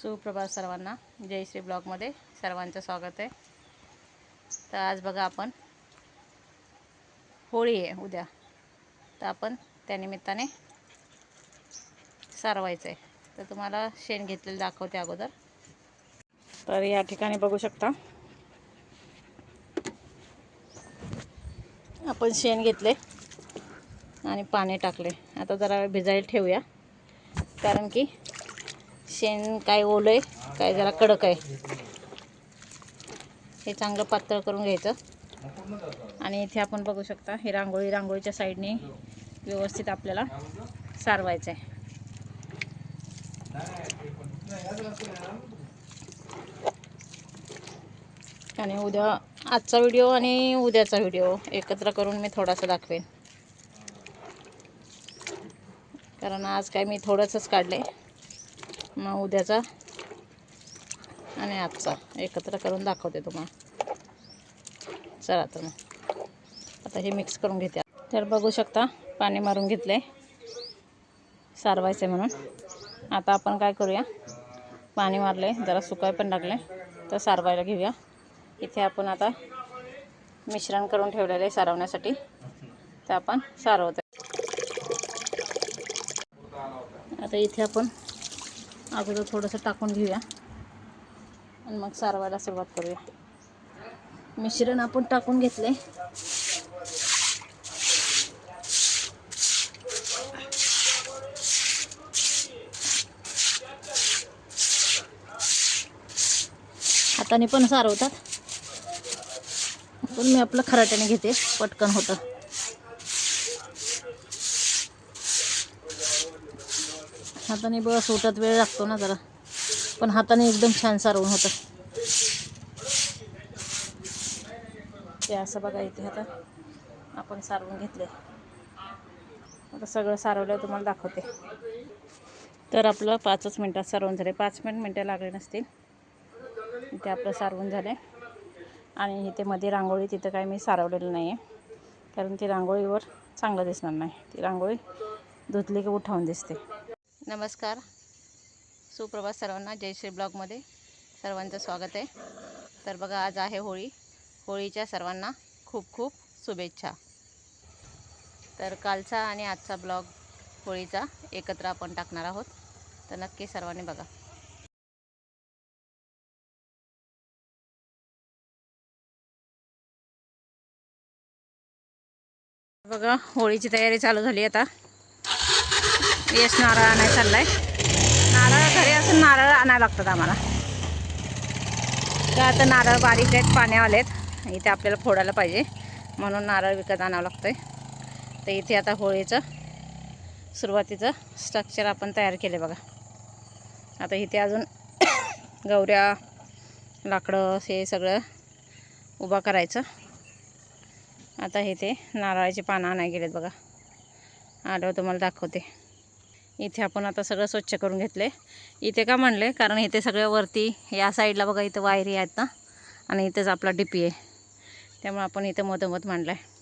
सुप्रभात सर्वांना. जयश्री ब्लॉगमध्ये सर्वांचं स्वागत आहे. तर आज बघा आपण होळी आहे उद्या. तर आपण त्यानिमित्ताने सारवायचं आहे तर तुम्हाला शेण घेतलेलं दाखवते अगोदर. तर या ठिकाणी बघू शकता. आपण शेण घेतले आणि पाणी टाकले. आता जरा भिजायला ठेवूया. कारण की शेण काय ओलं आहे काय जरा कडक आहे. हे चांगलं पातळ करून घ्यायचं. आणि इथे आपण बघू शकता हे रांगोळी रांगोळीच्या साईडने व्यवस्थित आपल्याला सारवायचं आहे. आणि उद्या आजचा व्हिडिओ आणि उद्याचा व्हिडिओ एकत्र करून मी थोडासा दाखवेन. कारण आज काय मी थोडंसंच आहे मग उद्याचा आणि आजचा. एकत्र करून दाखवते तुम्हाला. चला तर मग. आता हे मिक्स करून घेते. तर बघू शकता पाणी मारून घेतले. आहे म्हणून. आता आपण काय करूया? पाणी मारले जरा सुकाय पण लागले तर सारवायला घेऊया. इथे आपण आता मिश्रण करून ठेवलेलं आहे सारवण्यासाठी. तर आपण सारवतो आता इथे आपण अगोदर थोडंसं टाकून घेऊया. आणि मग सारवायला सुरुवात करूया. मिश्रण आपण टाकून घेतले हाताने पण सारवतात. पण मी आपलं खराट्याने घेते पटकन होतं. हाताने बस उठत वेळ लागतो ना जरा. पण हाताने एकदम छान सारवून होतं. ते असं बघा इथे आता आपण सारवून घेतले आता सगळं सारवलं तुम्हाला दाखवते. तर आपलं पाचच मिनटात सारवून झाले. पाच मिनिट मिनटं लागले नसतील. इथे आपलं सारवून झाले आणि इथे मध्ये रांगोळी तिथं काय मी सारवलेलं नाही आहे कारण ती रांगोळीवर चांगलं दिसणार नाही. ती रांगोळी धुतली की उठावून दिसते. नमस्कार. सुप्रभात सर्वांना. जयश्री ब्लॉगमध्ये सर्वांचं स्वागत आहे. तर बघा आज आहे होळी. होळीच्या सर्वांना खूप खूप शुभेच्छा. तर कालचा आणि आजचा ब्लॉग होळीचा एकत्र आपण टाकणार आहोत. तर नक्की सर्वांनी बघा. बघा होळीची तयारी चालू झाली आता. यश नारळ आणायला चाललाय. नारळ घरी असून नारळ आणायला लागतात आम्हाला. का आता नारळ बारीक आहेत पाण्यावाले आहेत. इथे आपल्याला फोडायला पाहिजे. म्हणून नारळ विकत आणावं लागतंय. तर इथे आता होळीचं सुरुवातीचं स्ट्रक्चर आपण तयार केले बघा. आता इथे अजून गौऱ्या लाकडं हे सगळं उभा करायचं. आता इथे नारळाची पानं आणायला गेलेत बघा. आल्यावर तुम्हाला दाखवते. इथे आपण आता सगळं स्वच्छ करून घेतले. इथे का म्हणले? कारण इथे सगळं वरती या साईडला बघा इथं वायरी आहेत ना? आणि इथेच आपला डीपी आहे त्यामुळे आपण इथं मधोमध मांडला आहे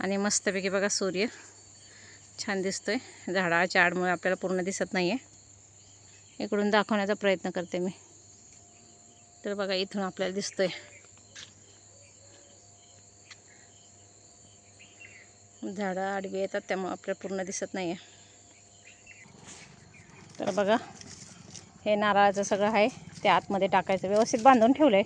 आणि मस्तपैकी बघा सूर्य छान दिसतोय. झाडाच्या आडमुळे आपल्याला पूर्ण दिसत नाही आहे इकडून दाखवण्याचा प्रयत्न करते मी. तर बघा इथून आपल्याला दिसतोय. झाडं आडवी येतात त्यामुळे आपल्याला पूर्ण दिसत नाही आहे तर बघा हे नारळाचं सगळं आहे. ते आतमध्ये टाकायचं. व्यवस्थित बांधून ठेवलं आहे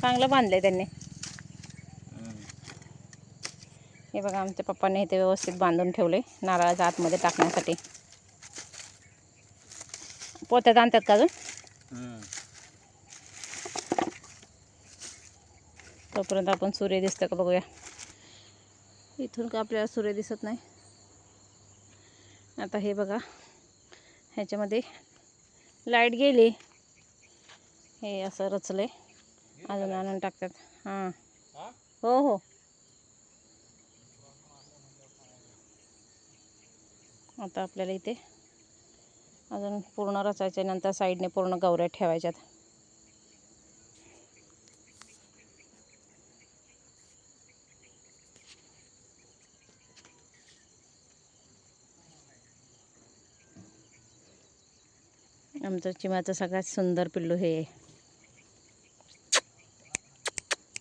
चांगलं बांधलं आहे त्यांनी. हे बघा आमच्या पप्पांनी इथे व्यवस्थित बांधून ठेवले नारळाच्या आतमध्ये टाकण्यासाठी. पोत्यात आणतात का अजून? तोपर्यंत आपण सूर्य दिसतं का बघूया. इथून का आपल्याला सूर्य दिसत नाही? आता हे बघा. ह्याच्यामध्ये लाइट गेली. हे असं रचले अजून आणून टाकतात. हां. हो हो. आता आपल्याला इथे अजून पूर्ण रचायचे नंतर साईडने पूर्ण गवऱ्या ठेवायच्यात. आमचं चिमाचं सगळ्यात सुंदर पिल्लू हे.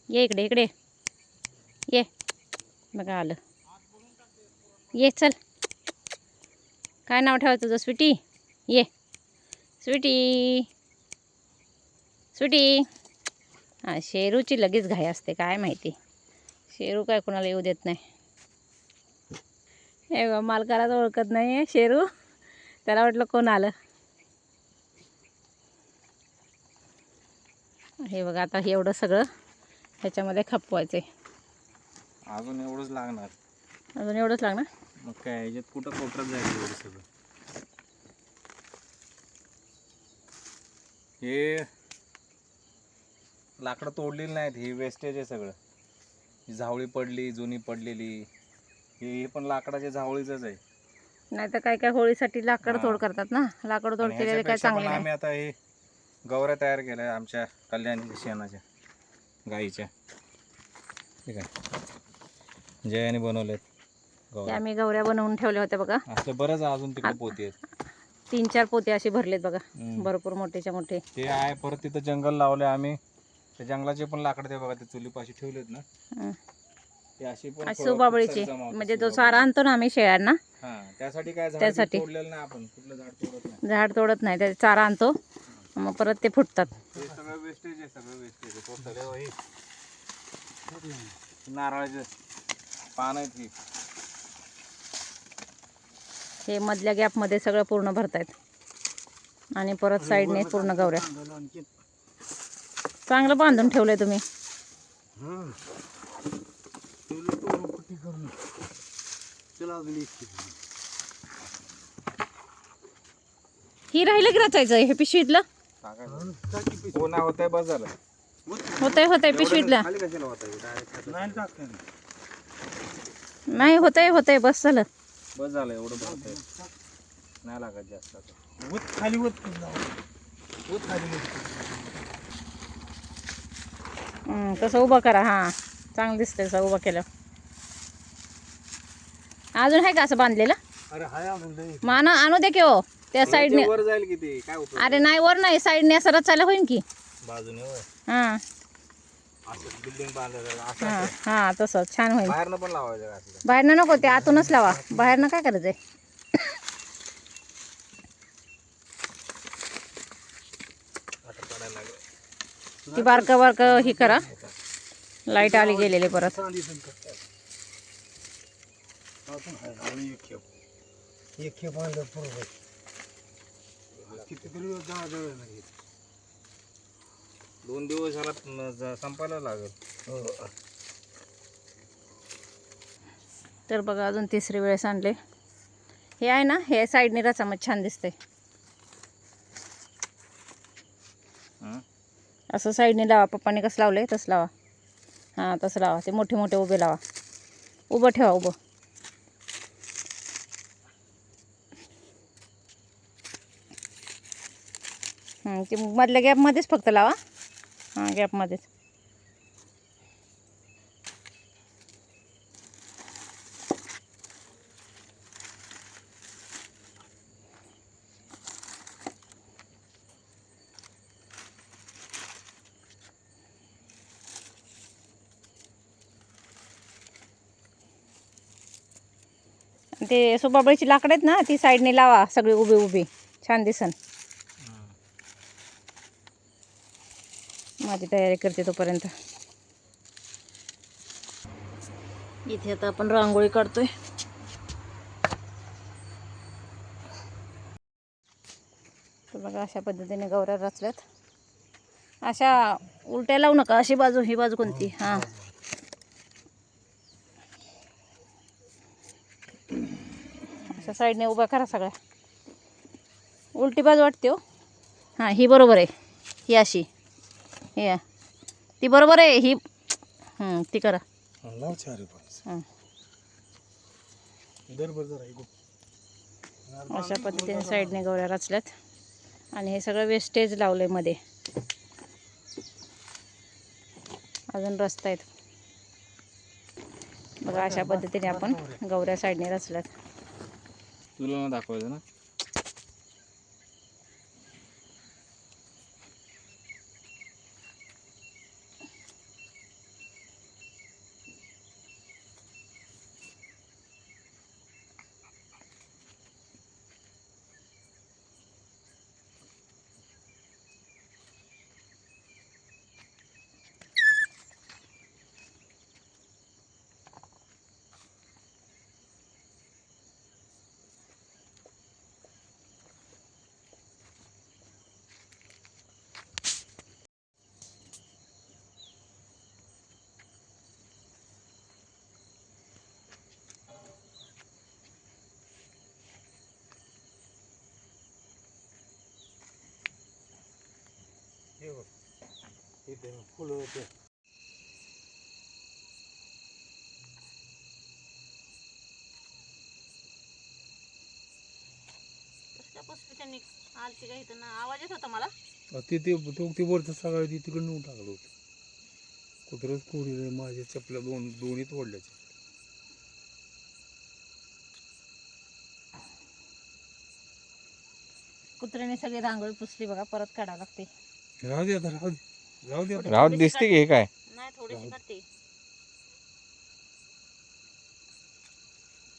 ये इकडे इकडे. ये. बघा आलं. ये चल. काय नाव ठेवायचं तुझं? स्वीटी? ये. स्वीटी. स्वीटी. हां शेरूची लगेच घाई असते काय माहिती. शेरू काय कोणाला येऊ देत नाही. हे बघ मालकालाच ओळखत नाही आहे शेरू. त्याला वाटलं कोण आलं. हे बघा आता हे एवढं सगळं ह्याच्यामध्ये खपवायचं आहे अजून एवढंच लागणार. अजून एवढंच लागणार? मग काय याच्यात कुठं कोपऱ्यात जायचं एवढं सगळं? हे लाकडं तोडलेली नाहीत ही वेस्टेज आहे सगळं. ही झावळी पडली जुनी पडलेली. हे पण लाकडाच्या झावळीचंच आहे. नाही तर काय काय होळीसाठी लाकड. तोड करतात ना? लाकड तोड केलेले काय चांगले आम्ही आता हे गौऱ्या तयार केल्या आमच्या कल्याणी शेणाच्या गाईच्या. ठीक आहे. जयाने बनवल्यात आम्ही गौऱ्या बनवून ठेवल्या होत्या बघा. असले बरंच अजून तिकडे पोती आहेत. तीन चार पोते असे भरलेत बघा. भरपूर मोठेच्या मोठे. ते आहे परत तिथं जंगल लावले आम्ही. त्या जंगलाचे पण लाकड ते बघा ते चुलीपाशी ठेवलेत ना. ते अशी पण सुबाबळीची म्हणजे जो. चारा आणतो ना आम्ही शेळ्यांना. त्यासाठी काय त्यासाठी. झाड तोडत नाही त्याचा चारा आणतो. मग परत ते फुटतात. हे नारळाचे पान आहेत मधल्या गॅपमध्ये सगळं पूर्ण भरतायत. आणि परत साईडने पूर्ण गौऱ्या चांगलं बांधून ठेवलंय तुम्ही. ही राहिलं की रचायचं? हे पिशवीतलं? टाकायचं हो ना होतंय बस झालं होतंय होतंय पिशवीतलं खाली कशाला होता नाही होतंय होतंय बस झालं बस झालं एवढं भरतंय नाही लागत जास्त आता. खाली होत खाली हं, तसं उभं करा हां. चांगलं दिसतंय तसं उभं केलं अजून आहे का असं बांधलेलं? अरे हाय आणू दे की हो. त्या साईडने ते वर जाईल किती काय उपयोग अरे नाही वर नाही. साईडने असं रचायला होईन की. बाजूने होय. हां. असं बिल्डिंग बांधायचं असं हां. हां तसं. छान होईल. बाहेरनं पण लावायचं का असलं? बाहेरनं नको ते आतूनच लावा. बाहेरनं काय आता पडायला लागलं. ती बारकं बारकं ही करा. लाइट आली गेलेली परत. एक खेप. आणलं बरोबर कितीतरी दहा जवळ नाही दोन दिवस ह्याला न- ज- संपायला लागेल. हो. तर बघा अजून तिसरी वेळेस आणले. हे आहे ना हे साईडने रचा मग छान दिसतंय. हं? असं साईडने लावा पप्पाने कसं लावलंय तसं लावा. हां तसं लावा. ते मोठे मोठे उभे लावा. उभं ठेवा उभं. ते मधल्या गॅपमध्येच फक्त लावा. हां गॅपमध्येच ते सोबाबळीची लाकडं आहेत ना ती साईडने लावा सगळी उभी उभी. छान दिसन. माझी तयारी करते तोपर्यंत. इथे आता आपण रांगोळी काढतोय. तर बघा अशा पद्धतीने गौऱ्या रचल्यात. अशा उलट्या लावू नका अशी बाजू ही बाजू कोणती? हां. अशा साईडने उभा करा सगळ्या. उलटी बाजू वाटते हो. हां ही बरोबर आहे. ही अशी. आहे. ती बरोबर आहे ही हं, ती करा. लाव चारी हं. अशा पद्धतीने साईडने गौऱ्या रचल्यात. आणि हे सगळं वेस्टेज लावलंयमध्ये. अजून रस्ता आहेत. बघा अशा पद्धतीने आपण गौऱ्या साईडने रचल्यात. तुला दाखवायचं ना? ते फुलं होते कसल्या पुसली त्यांनी आलती का इथं ना आवाज येत होता मला ते ते तो ते वरचं सगळं ते तिकडे नेऊन टाकलं होतं. कुत्रच कोणी माझ्या चपल्या दोन दोन्ही तोडल्या. कुत्र्याने सगळी रांगोळी पुसली बघा परत काढावं लागते. राहू दे आता राहू दे. दे आता. राहू दे, दिसते की हे काय? नाही थोडीशी काढते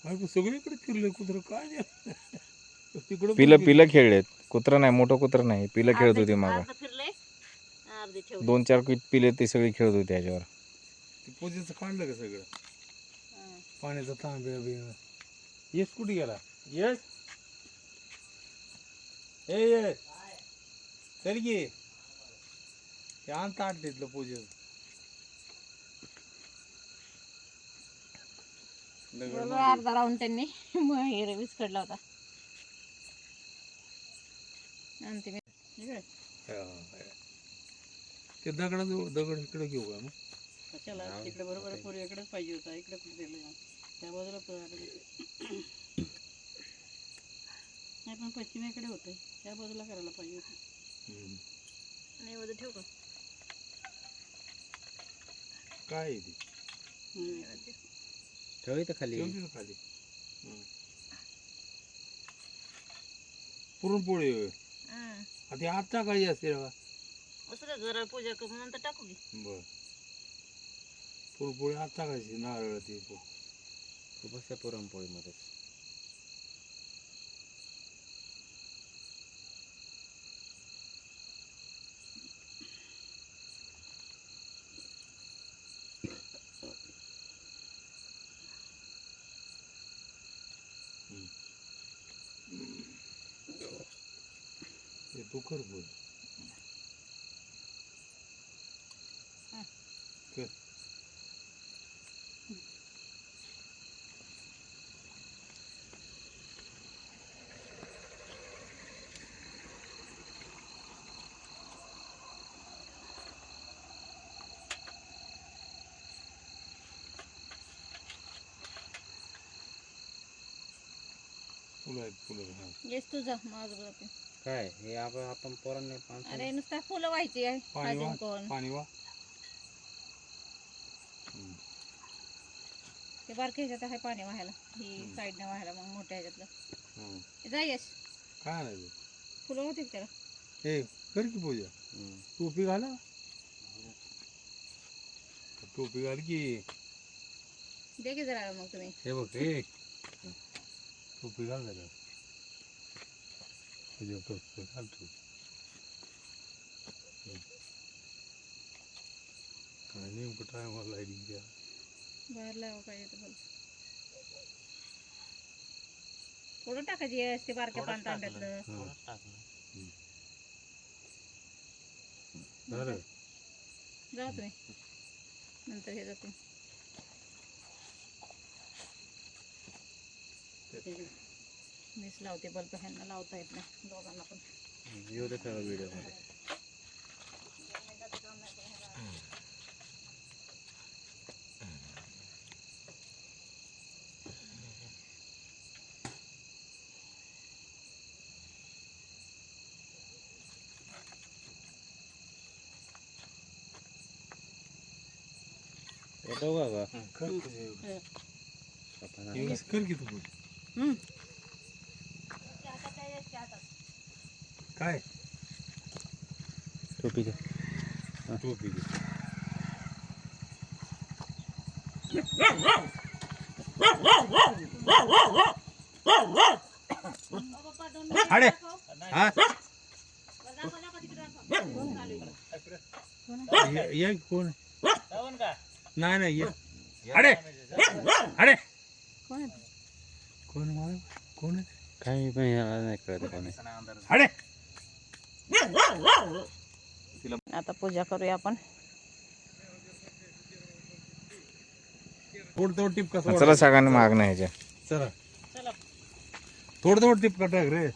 अरे पण सगळीकडे फिरले कुत्र. काय नाही तिकडे पिलं पिलं खेळलेत. कुत्रं नाही मोठं कुत्रं नाही. पिलं खेळत होती मागं. अर्ध फिरले? अर्धे ठेवले. दोन चार कित पिले ते सगळे खेळत होते त्याच्यावर. ते पूजेचं काढलं का सगळं? हं. पाण्याचा तांब्या बिया येस कुठे गेला? येस? ए येस चल की. ते आण ताट तिथलं पूजेचं. दगड बरोबर. अर्धा राऊंड त्यांनी. मग हे रवीच कडला होता. आणि ते मी- हा, हा. ते दगडाजवळ दगड इकडे घेऊ का मग? कशाला? तिकडे बरोबर पूर्वेकडेच पाहिजे होता. इकडे कुठे दिलं त्या बाजूला. नाही पण पश्चिमेकडे होतं. त्या बाजूला करायला पाहिजे होतं. हम्म. मध्ये ठेवू का? काय आहे ते हम्म. ठेव इथं खाली खाली हं. पुरणपोळी होय. हं. आता ते आत टाकायची असते जरा पूजा करून नंतर टाकू की बर पुरणपोळी आत टाकायची नारळ ते पो- बसल्या पुरणपोळीमध्ये ते तू कर बोल. कर. फुलं आहेत फुलं हा येस तुझा माझं काय? हे आपण आपण पोरांनी अरे नुसता फुलं व्हायची आहे. पाणी अजून वा कोण? पाणी वा. ते बारक्या ह्याच्यात आहे पाणी व्हायला. ही साईडने व्हायला मग मोठ्या ह्याच्यातलं. हं. जा यश. काय आणायचं? फुलं होती का त्याला? ए कर की पूजा. टोपी घाला. टोपी घाल की. दे की जरा मग तुम्ही. हे बघ हे. टोपी घाल जरा. तुझ्या टोपी घाल तू काय नेमकं टायमाला लाईटिंग द्या बाहेर लावा काय येतं बोल थोडं टाकायची यश ते बारक्या पान तांब्यातलं झालं जा तुम्ही नंतर हे जाते मीच लावते बल्ब ह्यांना लावता येत नाही दोघांना पण. व्हिडिओमध्ये. येतो का कर पूजा एवढंच कर की तू हम्म. काय? टोपी घ्या टोपी घे. अरे हा. ये- कोण? नाही नाही ये. अरे अरे कोण? कोण कोण? काय पण याला नाही कळत कोणी. अरे आता पूजा करूया आपण. थोडं थोडं टिपका चला. सगळ्यांनी माग नाही ह्याच्या. चला. चला. थोडं थोडं टिपका टाक रे.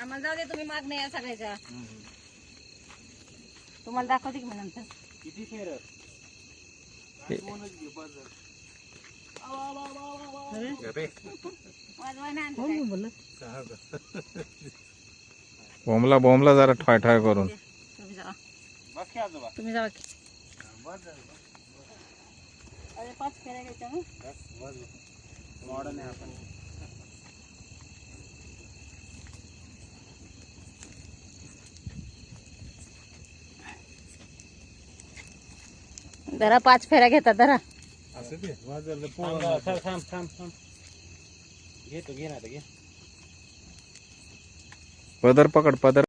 आम्हाला जाऊ दे तुम्ही माग नाही या सगळ्याच्या. तुम्हाला दाखवते की मी नंतर. किती फेर? वाजवा आणलं काय. बोंबला बोंबला जरा ठॉय ठॉय करून. तुम्ही जावा बस की. आजोबा तुम्ही जावा की अरे पाच फेऱ्या घ्यायच्या मग मॉडर्न आहे आपण. जरा पाच फेऱ्या घेतात जरा. असं ते? वाजवलं थांब पोळा थांब थांब थांब. थांब घेतो घे ना आता घे. पदर पकड पदर.